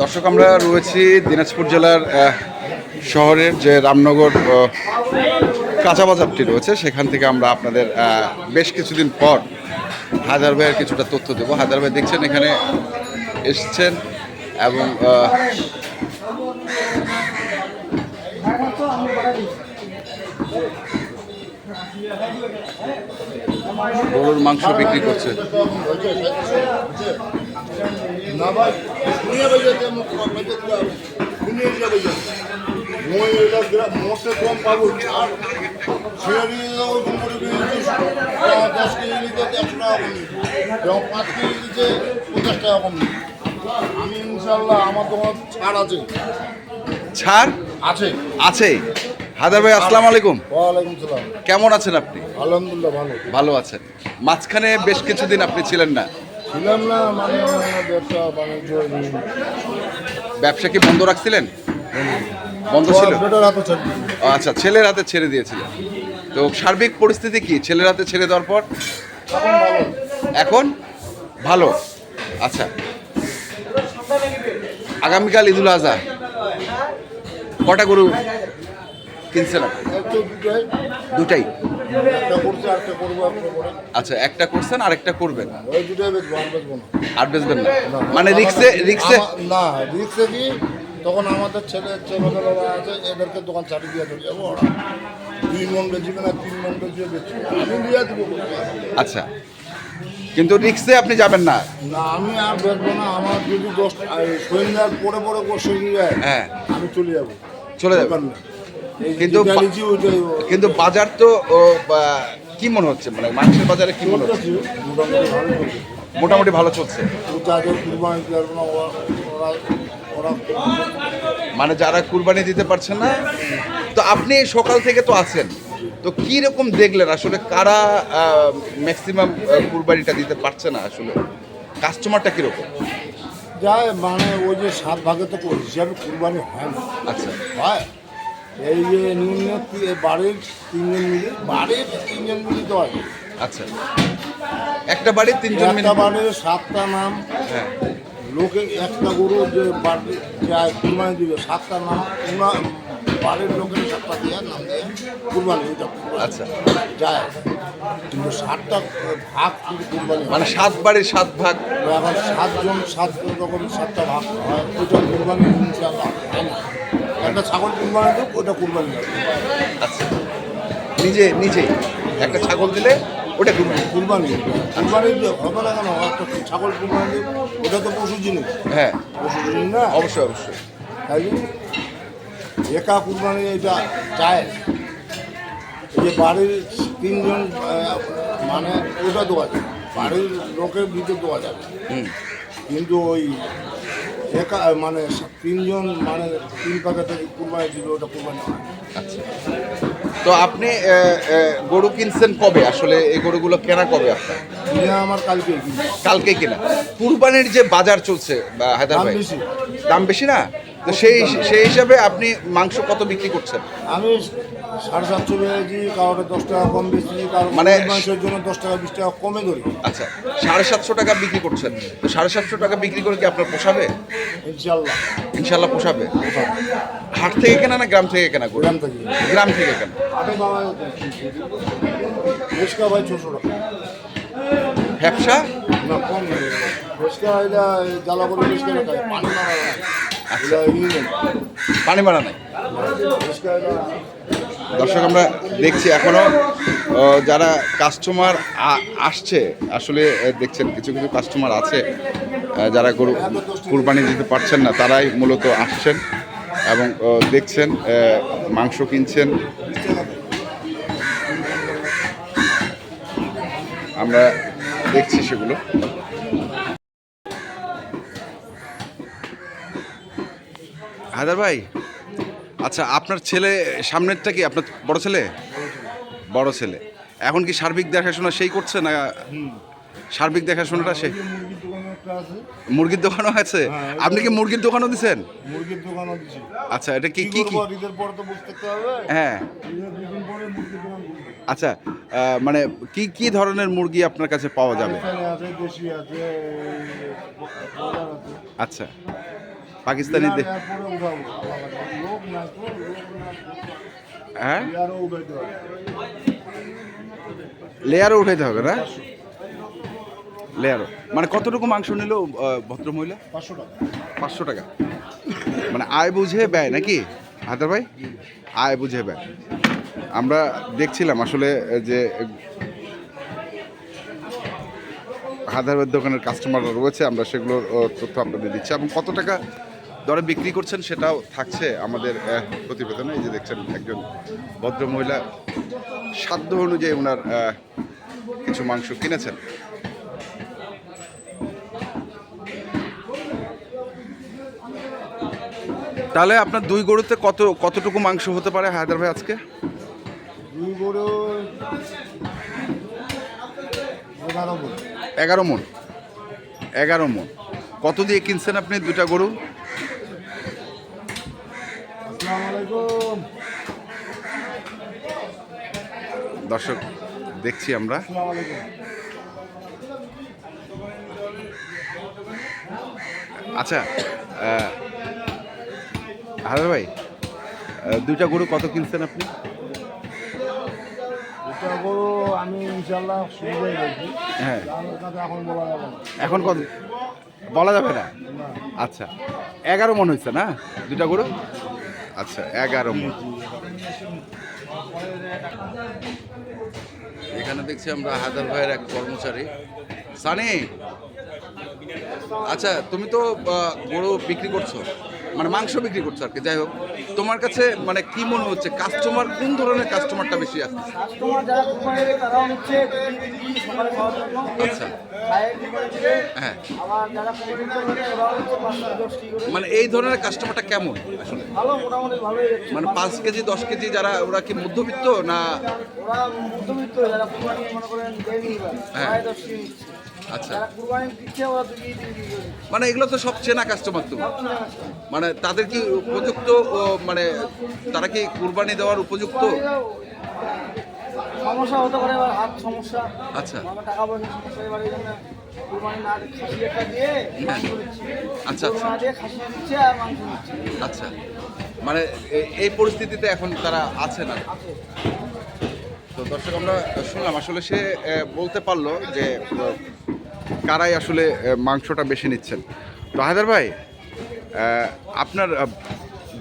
দর্শক, আমরা রয়েছি দিনাজপুর জেলার শহরের যে রামনগর কাঁচা বাজারটি রয়েছে, সেখান থেকে আমরা আপনাদের বেশ কিছুদিন পর হায়দার ভাইয়ের কিছুটা তথ্য দেবো। হায়দার ভাই দেখছেন এখানে এসছেন এবং আহ, গরুর মাংস বিক্রি করছে না ভাই শুনিয়ে বেজে মুখ বেজে দিলাম শুনিয়ে দিলে বেজে মই এটা গ্রাম মোটে কম পাবো আর শেয়ারি ওরকম করে দিয়েছি দশ কেজি নিতে একশো টাকা কম এবং পাঁচ কেজি নিতে পঞ্চাশ টাকা কম আমি ইনশাল্লাহ আমার দোকান ছাড় আছে। ছাড়? আছে। আছে? হায়দার ভাই আসসালামু আলাইকুম। ওয়ালাইকুম সালাম। কেমন আছেন আপনি? আলহামদুলিল্লাহ ভালো। ভালো আছেন। মাঝখানে বেশ কিছুদিন আপনি ছিলেন না। ছিলাম না মানে ব্যবসা বাণিজ্য ব্যবসা কি বন্ধ রাখছিলেন? বন্ধ ছিল? আচ্ছা ছেলের হাতে ছেড়ে দিয়েছিলেন তো সার্বিক পরিস্থিতি কি? ছেলের হাতে ছেড়ে দেওয়ার পর? এখন ভালো। এখন? ভালো। আচ্ছা। আগামীকাল ঈদুল আজহা। কটা গরু কিনছেন দুটাই। আচ্ছা একটা করছেন আর একটা করবেন? ওই দুটাই বেচবো আর বেচবো না। আর বেচবেন না? না, মানে রিক্সে রিক্সে না রিক্সে কি? তখন আমাদের ছেলে ছেলেমেয়েরা আছে এদেরকে দোকান ছাড়িয়ে দিয়ে চলে যাব। দুই মন বেচবে না তিন মন বেচবে বেচবে আমি দিয়ে দেবো আচ্ছা। কিন্তু রিক্সে আপনি যাবেন না? না আমি আর বেচবো না আমার যদি দশ সন্ধ্যার পরে পরে বসে হ্যাঁ। আমি চলে যাব। চলে যাবেন। এই কিন্তু কিন্তু বাজার তো কি মনে হচ্ছে? মানে মাংসের বাজারে কি মনে হচ্ছে? মোটামুটি ভালো চলছে। মানে যারা কুরবানি দিতে পারছেন না তো আপনি সকাল থেকে তো আছেন। তো কি রকম দেখলেন? আসলে কারা ম্যাক্সিমাম কুরবানিটা দিতে পারছে না আসলে? কাস্টমারটা কীরকম যায় মানে ওই যে সাত ভাগে তো হিসাবে কুরবানি হয় না। আচ্ছা। হয়। এই যে নিম্ন বাড়ির তিনজন মিলে বাড়ির তিনজন মিলে তো আচ্ছা। একটা বাড়ির তিনজন মিলে। বাড়ির সাতটা নাম হ্যাঁ। লোকে একটা গরু যে বাড়ি যায় কুরবানি দিবে সাতটা নাম ওনা বাড়ির লোকের সাতটা দিয়ে নাম দিয়ে কুরবানি ওইটা আচ্ছা। যায়। কিন্তু সাতটা ভাগ কিন্তু কুরবানি মানে সাত বাড়ির সাত ভাগ। এখন সাতজন সাত রকম সাতটা ভাগ হয় ওইটা কুরবানি ইনশাআল্লাহ হয় না। একটা ছাগল কুরবানি দেব ওটা কুরবানি দেব আচ্ছা। নিজে নিজেই একটা ছাগল দিলে ওটা কুরবানি কুরবানি কুরবানি হবে না কেন? একটা ছাগল কুরবানি দেব ওটা তো পশু জিনিস। হ্যাঁ। পশু জিনিস না? অবশ্যই অবশ্যই। তাই জন্য একা কুরবানি এটা চায় যে বাড়ির তিনজন মানে ওটা দেওয়া যায় বাড়ির লোকের ভিতরে দেওয়া যাবে। হুম। কিন্তু ওই একা মানে তিনজন মানে তিন প্যাকেট কুরবানি দিল ওটা কুরবানি আচ্ছা। তো আপনি গরু কিনছেন কবে? আসলে এই গরুগুলো কেনা কবে আপনার? কিনে আমার কালকে কালকে কিনা। কুরবানির যে বাজার চলছে হায়দার ভাই দাম বেশি না? তো সেই সেই হিসাবে আপনি মাংস কত বিক্রি করছেন? আমি সাড়ে সাতশো বেড়েছি কারোটা দশ টাকা কম বেশি কারও মানে- মাংসের জন্য দশ টাকা বিশ টাকা কমে ধরি আচ্ছা সাড়ে সাতশো টাকা বিক্রি করছেন। তো সাড়ে সাতশো টাকা বিক্রি করে কি আপনার পোষাবে? ইনশাল্লাহ। ইনশাল্লাহ পোষাবে। হাট থেকে কেনা না গ্রাম থেকে কেনা গরু? গ্রাম থেকে। গ্রাম থেকে কেনা। বাবা রিক্সা ভাই ছশো টাকা। ব্যবসা না কম এটা জ্বালা করে খায় পানি না পানি মারা নাই। দর্শক, আমরা দেখছি এখনও যারা কাস্টমার আসছে, আসলে দেখছেন, কিছু কিছু কাস্টমার আছে যারা গরু, কুরবানি দিতে পারছেন না, তারাই মূলত আসছেন এবং দেখছেন মাংস কিনছেন। আমরা দেখছি সেগুলো। হায়দার ভাই আচ্ছা আপনার ছেলে সামনেরটা কি? আপনার বড় ছেলে? বড় ছেলে। এখন কি সার্বিক দেখাশোনা সেই করছে না সার্বিক দেখাশোনাটা সে মুরগির দোকানও আছে? হ্যাঁ, আপনি কি মুরগির দোকানও দিছেন? মুরগির দোকানও দিছি। আচ্ছা এটা কি কি কি কি? ঈদের পর তো বুঝতে হবে। হ্যাঁ। আচ্ছা মানে কি কি ধরনের মুরগি আপনার কাছে পাওয়া যাবে? আচ্ছা। পাকিস্তানি হ্যাঁ? লেয়ারও উঠাইতে হবে। না? লেয়ারও। মানে কতটুকু মাংস নিল ভদ্র মহিলা? পাঁচশো টাকা। পাঁচশো টাকা। মানে আয় বুঝে ব্যয় নাকি হায়দার ভাই? আয় বুঝে ব্যয়। আমরা দেখছিলাম আসলে যে হায়দার দোকানের কাস্টমাররা রয়েছে আমরা সেগুলোর তথ্য আপনাদের দিচ্ছি। এবং কত টাকা দরে বিক্রি করছেন সেটাও থাকছে আমাদের প্রতিবেদনে। এই যে দেখছেন একজন ভদ্র মহিলা সাধ্য অনুযায়ী ওনার কিছু মাংস কিনেছেন। তাহলে আপনার দুই গরুতে কত কতটুকু মাংস হতে পারে হায়দার ভাই আজকে? দুই গরু এগারো গরু এগারো মন। এগারো মন। কত দিয়ে কিনছেন আপনি দুটা গরু? দর্শক দেখছি আমরা। আচ্ছা হায়দার ভাই দুইটা গরু কত কিনছেন আপনি? গরু আমি ইনশাল্লাহ হ্যাঁ। এখন বলা যাবে এখন কত? বলা যাবে না? না। আচ্ছা এগারো মন হয়েছে না দুটা গরু? আচ্ছা এগারো এখানে দেখছি আমরা হায়দার ভাইয়ের এক কর্মচারী। সানি! আচ্ছা তুমি তো গরু বিক্রি করছ? মানে মাংস বিক্রি করছ আর কি যাই হোক। তোমার কাছে মানে কি মনে হচ্ছে কাস্টমার কোন ধরনের কাস্টমারটা বেশি আসছে? জন্য। আচ্ছা। হ্যাঁ। মানে এই ধরনের কাস্টমারটা কেমন আসলে? মানে পাঁচ কেজি দশ কেজি যারা ওরা কি মধ্যবিত্ত না? মনে হ্যাঁ। আচ্ছা। মানে এগুলো তো সব চেনা কাস্টমার তো। গেছে। মানে তাদের কি উপযুক্ত মানে তারা কি কুরবানি দেওয়ার উপযুক্ত? সমস্যা হতে পারে এবার হাত সমস্যা। আচ্ছা। টাকা পয়সা সমস্যা এবার এই জন্য দিচ্ছে। আচ্ছা, আচ্ছা। আচ্ছা। মানে এই পরিস্থিতিতে এখন তারা আছে না? তো দর্শক আমরা শুনলাম আসলে সে বলতে পারল যে কারাই আসলে মাংসটা বেশি নিচ্ছেন। তো হায়দার ভাই আপনার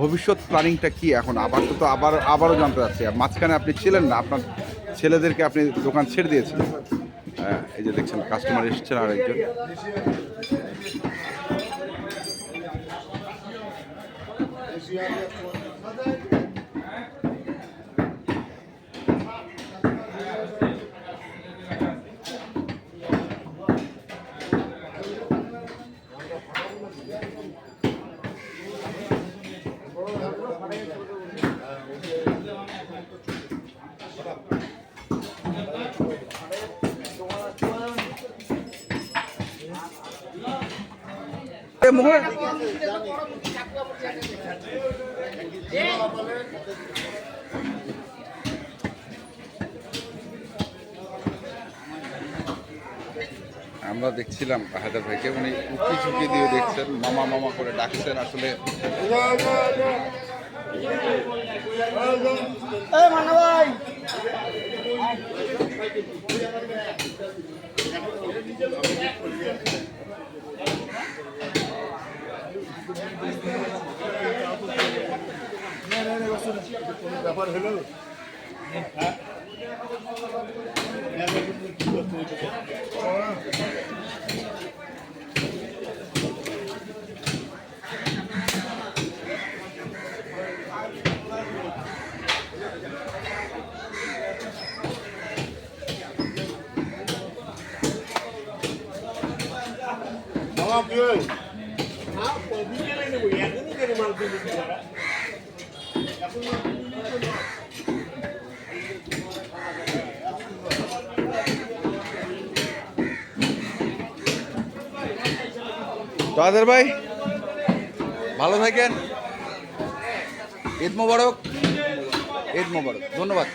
ভবিষ্যৎ প্ল্যানিংটা কি এখন? আবার তো আবার, আবারও জানতে চাচ্ছি। মাঝখানে আপনি ছিলেন না, আপনার ছেলেদেরকে আপনি দোকান ছেড়ে দিয়েছিলেন। এই যে দেখছেন কাস্টমার এসেছেন আর একজন মুখে আমরা দেখছিলাম হায়দার ভাইকে, উনি উঁকি ঝুঁকি দিয়ে দেখছেন, মামা মামা করে ডাকছেন আসলে। ভাই ব্যাপার হলো মামা কি হয়েছে? তো আজার ভাই ভালো থাকেন। ঈদ মোবারক। ঈদ মোবারক ধন্যবাদ।